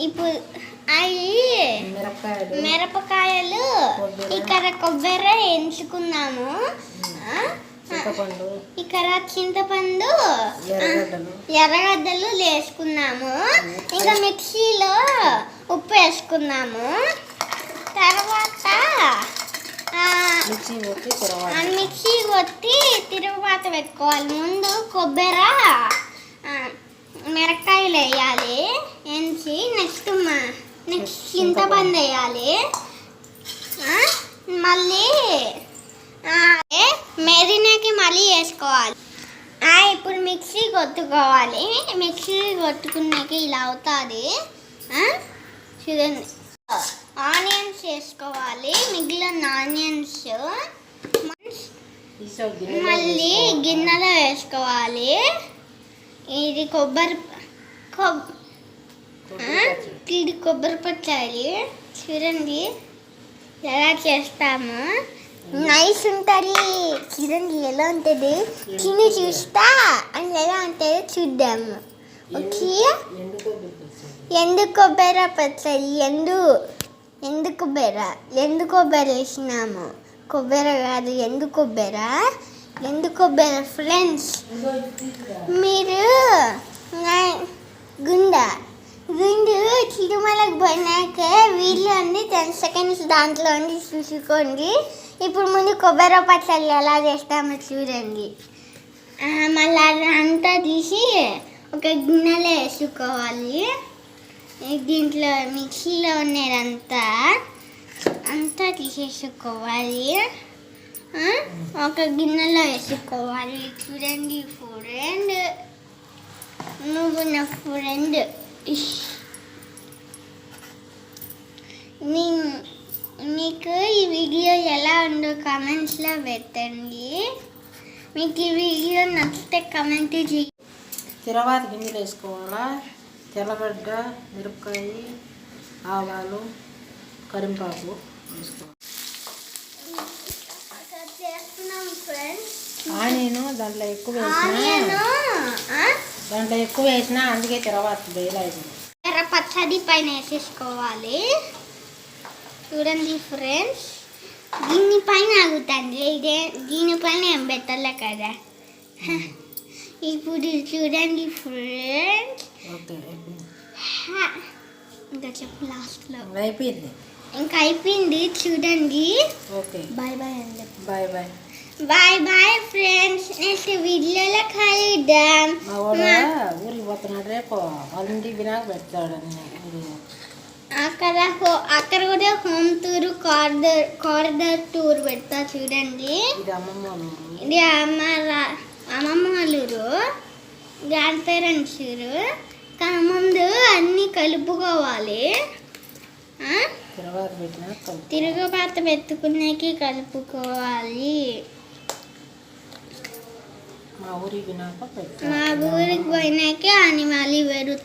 ఇప్పుడు అవి మిరపకాయలు. ఇక్కడ కొబ్బరి ఎంచుకున్నాము. ఇక్కడ చింతపండు ఎర్రగడ్డలు. వేసుకున్నాము ఇంకా మిక్సీలో ఉప్పు వేసుకున్నాము. తర్వాత మిక్సీ కొట్టి తిరుగుబాత పెట్టుకోవాలి. ముందు కొబ్బరి మిరపకాయలు వేయాలి. ఎంచి నెక్స్ట్ మ- నెక్స్ట్ చింతపండు వేయాలి మళ్ళీ మెరినాకి మళ్ళీ వేసుకోవాలి. ఇప్పుడు మిక్సీ కొట్టుకోవాలి. మిక్సీ కొట్టుకున్నాక ఇలా అవుతుంది. చూడండి. ఆనియన్స్ వేసుకోవాలి. మిగిలిన ఆనియన్స్ మళ్ళీ. గిన్నెలో వేసుకోవాలి. ఇది కొబ్బరి కొబ్ కొబ్బరి. ఇది కొబ్బరి పచ్చడి చూడండి. ఎలా చేస్తాము? నైస్ ఉంటుంది. చూడండి ఎలా ఉంటుంది? తిని చూస్తా అని ఎలా ఉంటుందో చూద్దాము. ఓకే? ఎందు కొబ్బరి పచ్చడి. ఎందు ఎందు పచ్చడి ఎండు కొబ్బరి కొబ్బరి వేసినాము. కొబ్బరి కాదు ఎందు కొబ్బరి ఎందు కొబ్బరి ఫ్రెండ్స్. మీరు గుండా గుండె గుండు తిరుమలకు పోయినాక వీళ్ళు అన్ని టెన్ సెకండ్స్ దాంట్లో ఉండి చూసుకోండి. ఇప్పుడు ముందు కొబ్బరి పచ్చళ్ళు ఎలా చేస్తామో చూడండి. ఆ, మళ్ళీ అంతా తీసి ఒక గిన్నెలో వేసుకోవాలి. దీంట్లో మిక్సీలో ఉన్నదంతా అంతా తీసేసుకోవాలి. ఒక గిన్నెలో వేసుకోవాలి. చూడండి ఫ్రెండ్ నువ్వు నా ఫ్రెండ్ నీ- మీకు ఈ వీడియో ఎలా ఉందో కామెంట్స్లో పెట్టండి. మీకు ఈ వీడియో నచ్చితే కమెంట్ చేయండి తిరవాత గింజలు వేసుకోవాలా? తెల్లగడ్డ మిరపకాయ ఆవాలు కరింపాకు వేసుకోవాలి. ఫ్రెండ్స్ ఆనియన్ దాంట్లో ఎక్కువ వేసినా దాంట్లో ఎక్కువ వేసినా అందుకే తిరవాత వేయలేదు పచ్చడి పైన వేసేసుకోవాలి. చూడండి ఫ్రెండ్స్ దీని పైన ఆగుతుంది ఇదే దీనిపైన ఏం పెట్టాలి కదా. ఇప్పుడు చూడండి ఫ్రెండ్స్ ఇంకా చెప్పు లాస్ట్లో అయిపోయింది. ఇంకా అయిపోయింది చూడండి. ఓకే. బాయ్ బాయ్ చెప్పు. Bye bye bye bye friends next వీడియోలో కలుద్దాం. ఊరికి పోతున్నాడు రేపు. వాళ్ళ ఇంటికి వినాక పెడతాడని ఊరు. అక్కడ హో- అక్కడ కూడా హోమ్ టూర్ కార్డర్ కార్డర్ టూర్ పెడతా చూడండి. ఇది అమ్మ అమ్మమ్మ వాళ్ళ ఊరు. గ్రాండ్ పేరెంట్స్ ఊరు. కానీ ముందు అన్నీ కలుపుకోవాలి. తిరుగుబాత పెట్టుకునేకి కలుపుకోవాలి. మా ఊరికి పోయినాకే అని మళ్ళీ పెడతా.